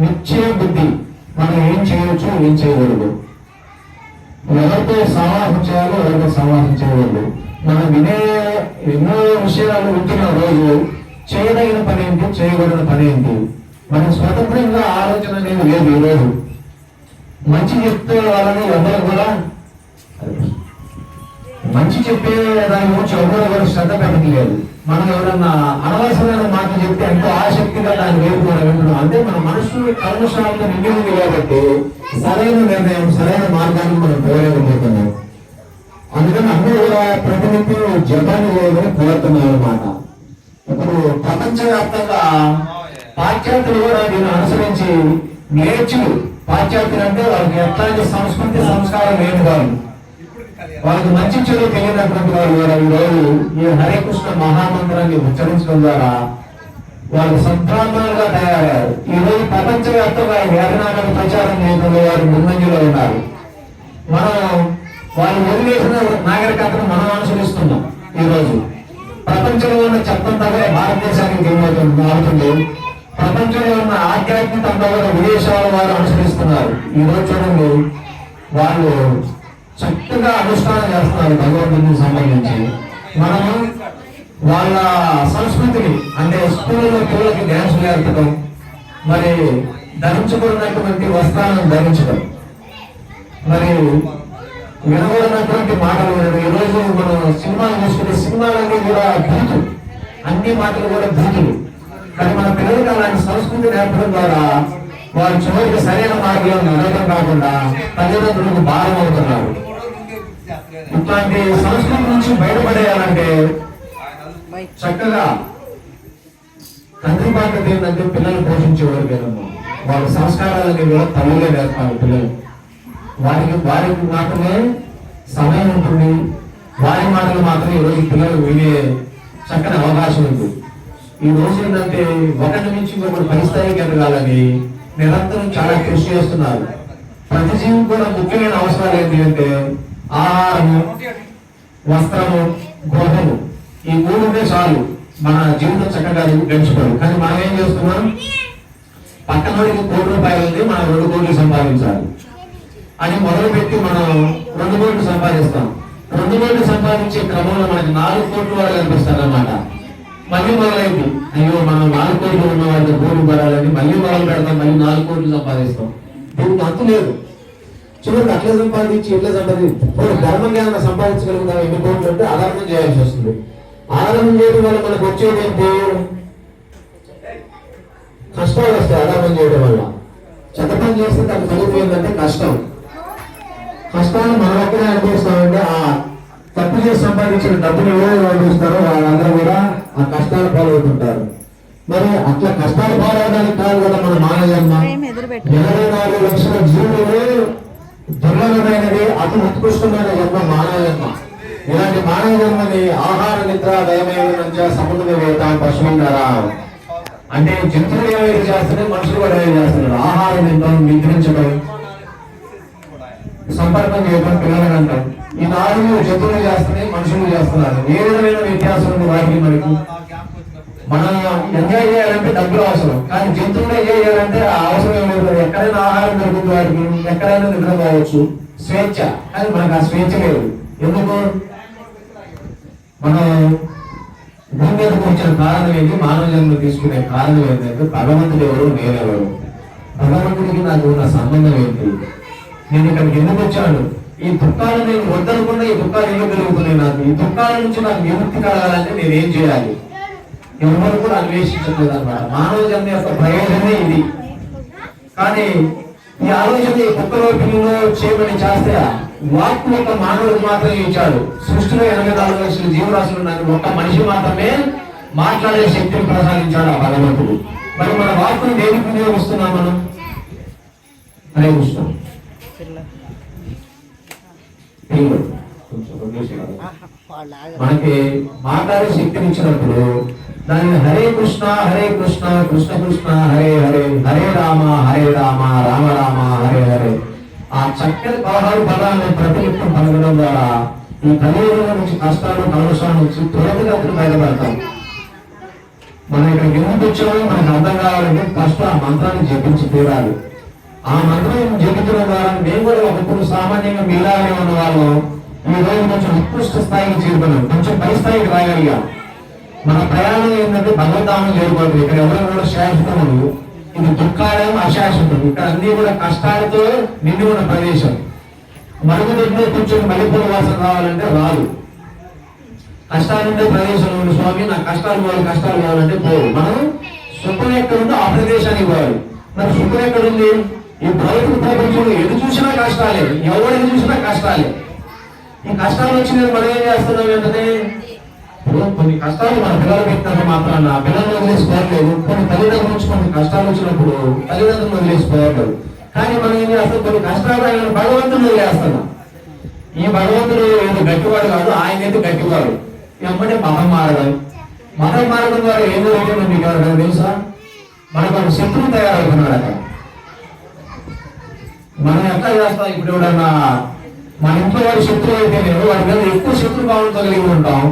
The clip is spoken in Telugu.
నిత్య బుద్ధి. మనం ఏం చేయవచ్చు ఏం చేయకూడదు. ఎవరితో సమాహం చేయాలో ఎవరితో సమాహం చేయకూడదు మనం వినే ఎన్నో విషయాలు వింటున్న రోజు చేయదగిన పని ఏంటి చేయకూడని పని ఏంటి? మనం స్వతంత్రంగా ఆలోచన అనేది లేదు ఈరోజు. మంచి చెప్తే వాళ్ళని ఎవరు కూడా మంచి చెప్పే దాని గురించి ఎవరు శ్రద్ధ పెట్టలేదు మనం ఎవరన్నా అనవసరమైన మాట చెప్తే ఎంతో ఆసక్తిగా దాన్ని వైపు మనం వింటున్నాం అంటే మన మనసు కర్మశాలతో నిండి ఉంది కాబట్టి సరైన నిర్ణయం సరైన మార్గాన్ని మనం పోలేకపోతున్నాం అందుకని అందరూ కూడా ప్రతినిత్యం జపాన్ చేయమని కోరుతున్నారు అన్నమాట. ఇప్పుడు ప్రపంచవ్యాప్తంగా పాశ్చాత్యులు కూడా దీన్ని అనుసరించి నేర్చులు. పాశ్చాత్యులు అంటే వాళ్ళకి ఎట్లాంటి సంస్కృతి సంస్కారం లేని వాళ్ళు. వాళ్ళకి మంచి చెడు తెలియనటువంటి వారు కూడా ఈ రోజు ఈ హరే కృష్ణ మహామంత్రాన్ని ఉచ్చరించడం ద్వారా వాళ్ళు సంతానాలుగా తయారయ్యారు. ఈ రోజు ప్రపంచవ్యాప్తంగా వేదనాలను ప్రచారం చేయడంలో వారు ముందంజలో ఉన్నారు. మనం వాళ్ళు వదిలేసిన నాగరికతను మనం అనుసరిస్తున్నాం ఈ రోజు ప్రపంచంలో ఉన్న చట్టం తగ్గ భారతదేశానికి ఏమవుతుంది? మారుతుంది. ప్రపంచంలో ఉన్న ఆధ్యాత్మిక అంతా విదేశాల వారు అనుసరిస్తున్నారు. ఈ రోజు చూడండి వాళ్ళు చక్కగా అనుష్ఠానం చేస్తున్నారు భగవంతునికి సంబంధించి. మనము వాళ్ళ సంస్కృతిని అంటే స్కూళ్ళలో పిల్లలకి డ్యాన్స్ నేర్పడం మరి ధరించబడినటువంటి వస్త్రాలను ధరించడం. మరి వినబడినటువంటి మాటలు వినడం. ఈ మనం సినిమాలు చూసుకుంటే సినిమాలన్నీ కూడా భూతులు. అన్ని మాటలు కూడా భూతులు. కానీ మన పిల్లలకి అలాంటి సంస్కృతి నేర్పడం ద్వారా వారు చివరికి సరైన మార్గంలో నడవడం కాకుండా తల్లిదండ్రులకు భారం అవుతున్నారు. ఇట్లాంటి సంస్కృతి నుంచి బయటపడేయాలంటే చక్కగా తండ్రి బాధ్యత ఏంటంటే పిల్లలు పోషించేవారు కదమ్మా. వాళ్ళ సంస్కారాలన్నీ కూడా తల్లిగా నేర్పాలి పిల్లలు. వారికి వారికి మాత్రమే సమయం ఉంటుంది. వారి మాటలు మాత్రమే ఈరోజు పిల్లలు వినే చక్కని అవకాశం ఉంది. ఈ రోజు ఏంటంటే ఒకటి నుంచి ఇంకొకటి పై ఎదగాలని నిరంతరం చాలా కృషి చేస్తున్నారు. ప్రతి జీవి కూడా ముఖ్యమైన అవసరాలు ఏంటి అంటే ఆహారము వస్త్రము గృహము. ఈ మూడు ఉంటే చాలు. మన జీవితం చక్కగా గడిచిపోదు కానీ మనం ఏం చేస్తున్నాం? పక్కన వాడికి కోటి రూపాయలు ఉంది మనం రెండు కోట్లు సంపాదించాలి. అని మొదలుపెట్టి మనం రెండు కోట్లు సంపాదిస్తాం. రెండు కోట్లు సంపాదించే క్రమంలో మనకి నాలుగు కోట్ల వాడు కనిపిస్తారు అన్నమాట మళ్ళీ మొదలైంది అయ్యో మనం నాలుగు కోట్లు ఉన్న వాళ్ళకి భూమి పడాలని మళ్ళీ మొదలు పెడతాం మళ్ళీ నాలుగు కోట్లు సంపాదిస్తాం. దీనికి అంతు లేదు. చూడండి అట్లా సంపాదించి ఇట్లా సంపాదించి. ఇప్పుడు ధర్మంగా ఏమైనా సంపాదించగలుగుతాం ఎన్ని కోట్లు అంటే ఆధారం చేయాల్సి వస్తుంది. ఆధారం చేయడం వల్ల మనకు వచ్చేది ఏంటి కష్టాలు వస్తాయి ఆధారం చేయడం వల్ల. చెత్త పని చేస్తే దానికి ఫలితం ఏంటంటే కష్టం. కష్టాలు మనం ఒక్కడే అనుభవిస్తామంటే ఆ తప్పు చేసి సంపాదించిన డబ్బులు ఎవరు అనుభవిస్తారో వాళ్ళందరూ కూడా ఆ కష్టాలు పాలవుతుంటారు. మరి అట్లా కష్టాలు పాలవడానికి కాదు కదా మన మానవ ఏం ఎదురుపెట్టు ఇరవై నాలుగు లక్షల జీవులు దుర్లభమైనది అతి ఉత్కృష్టమైన జన్మ మానవ జన్మ ఇలాంటి మానవ జన్మని ఆహార నిద్ర దయమైన సముద్ర వేత పశువుంటారా అంటే జంతువులు ఏమైతే చేస్తున్నాయి మనుషులు కూడా ఏమైతే చేస్తున్నారు? ఆహారం తినడం నిద్రించడం సంపర్కం చేయడం పిల్లలు అంటాం. ఈ నాలుగు జంతువులు చేస్తున్నాయి మనుషులు చేస్తున్నారు. ఏ విధమైన వ్యత్యాసం ఉంది వారికి మనకి? మనం ఎంజాయ్ చేయాలంటే డబ్బులు అవసరం. కానీ జంతువులు ఎంజాయ్ చేయాలంటే ఆ అవసరం ఏం లేదు. ఎక్కడైనా ఆహారం దొరుకుతుంది వాటికి ఎక్కడైనా నిద్రపోవచ్చు స్వేచ్ఛ. కానీ మనకు ఆ స్వేచ్ఛ లేదు. ఎందుకు? మనం భూమి మీదకు వచ్చిన కారణం ఏంటి? మానవ జన్మ తీసుకునే కారణం ఏంటంటే భగవంతుడు ఎవరు? నేనెవరు? భగవంతుడికి నాకు ఉన్న సంబంధం ఏంటి? నేను ఇక్కడికి ఎందుకు వచ్చాను? ఈ దుఃఖాలు నేను వద్దనుకుండా ఈ దుఃఖాలు ఎందుకు కలుగుతున్నాయి నాకు? ఈ దుఃఖాల నుంచి నాకు విముక్తి కలగాలంటే నేను ఏం చేయాలి? ఎవరు కూడా అన్వేషించట్లేదు అనమాట మానవ జన్మ యొక్క ప్రయోజనమే ఇది. కానీ ఈ ఆలోచన ఈ కుక్కలో పిల్లలో చేయమని చేస్తే వాక్కు ఒక మానవుడు మాత్రమే ఇచ్చాడు. సృష్టిలో ఎనభై నాలుగు లక్షల జీవరాశులు ఉన్నాయి ఒక్క మనిషి మాత్రమే మాట్లాడే శక్తిని ప్రసాదించాడు ఆ భగవంతుడు. మరి మన వాక్కును దేనికి వినియోగిస్తున్నాం మనం? ప్రయోగిస్తున్నాం మనకి మాట్లాడే శక్తిని ఇచ్చినప్పుడు దాన్ని హరే కృష్ణ హరే కృష్ణ కృష్ణ కృష్ణ హరే హరే హరే రామ హరే రామ రామ రామ హరే హరే. ఆ చక్కని పదహారు పదాలను ప్రతినిత్యం పలకడం ద్వారా ఈ కలియుగం నుంచి కష్టాలు కలవసాల నుంచి త్వరగతిని బయటపడతాం. మనం ఇక్కడ ఎందుకు వచ్చామో మనకు అర్థం కావాలంటే ఫస్ట్ ఆ మంత్రాన్ని జపించి తీరాలి. ఆ మంత్రం జపించడం ద్వారా మేము కూడా ఒకప్పుడు సామాన్యంగా మీలాగే ఉన్న వాళ్ళు ఈ రోజు కొంచెం ఉత్కృష్ట స్థాయికి చేరుకున్నాం కొంచెం పై స్థాయికి రాగలిగాం. మన ప్రయాణం ఏంటంటే భగవద్ధామం చేరుకోవద్దు ఇక్కడ ఎవరు కూడా శాశ్వతములు ఇది దుఃఖాలయం అశాశ్వతం. ఇక్కడ అన్ని కూడా కష్టాలతో నిండి ఉన్న ప్రదేశం. మరుగుదొడ్లో కూర్చొని మల్లెపూల వాసన రావాలంటే రాదు. కష్టాలుండే ప్రదేశంలో ఉన్న స్వామి నా కష్టాలు పోవాలి కష్టాలు పోవాలంటే పోవు. మనం సుఖం ఎక్కడుందో ఆ ప్రదేశానికి పోవాలి. మరి సుఖం ఎక్కడుంది ఈ భౌతిక ప్రపంచంలో ఎటు చూసినా కష్టాలే ఎవరికి చూసినా కష్టాలే. ఈ కష్టాలు వచ్చినది మనం ఏం చేస్తున్నాం ఏంటంటే కొన్ని కష్టాలు మన పిల్లలు పెట్టినంత మాత్రాన పిల్లలు వదిలేసుకోవట్లేదు. కొన్ని తల్లిదండ్రుల నుంచి కొన్ని కష్టాలు వచ్చినప్పుడు తల్లిదండ్రులు వదిలేసుకోవట్లేదు. కానీ మనం ఏం చేస్తాం? కొన్ని కష్టాలు ఆయన భగవంతుడు వదిలేస్తున్నాం. ఈ భగవంతుడు ఏదో గట్టివాడు కాదు ఆయన అయితే గట్టివాడు. ఎమ్మటే మతం మారడం మతం మారడం ద్వారా ఏం జరుగుతుందో మీకు ఎవరికైనా తెలుసా? మనకు శత్రువు తయారవుతున్నాడు అక్కడ మనం ఎట్లా చేస్తాం? ఇప్పుడు ఎవడన్నా మన ఇంట్లో వాడి శత్రువు అయితే వాడి మీద ఎక్కువ శత్రు భావంతో కలిగి ఉంటాం.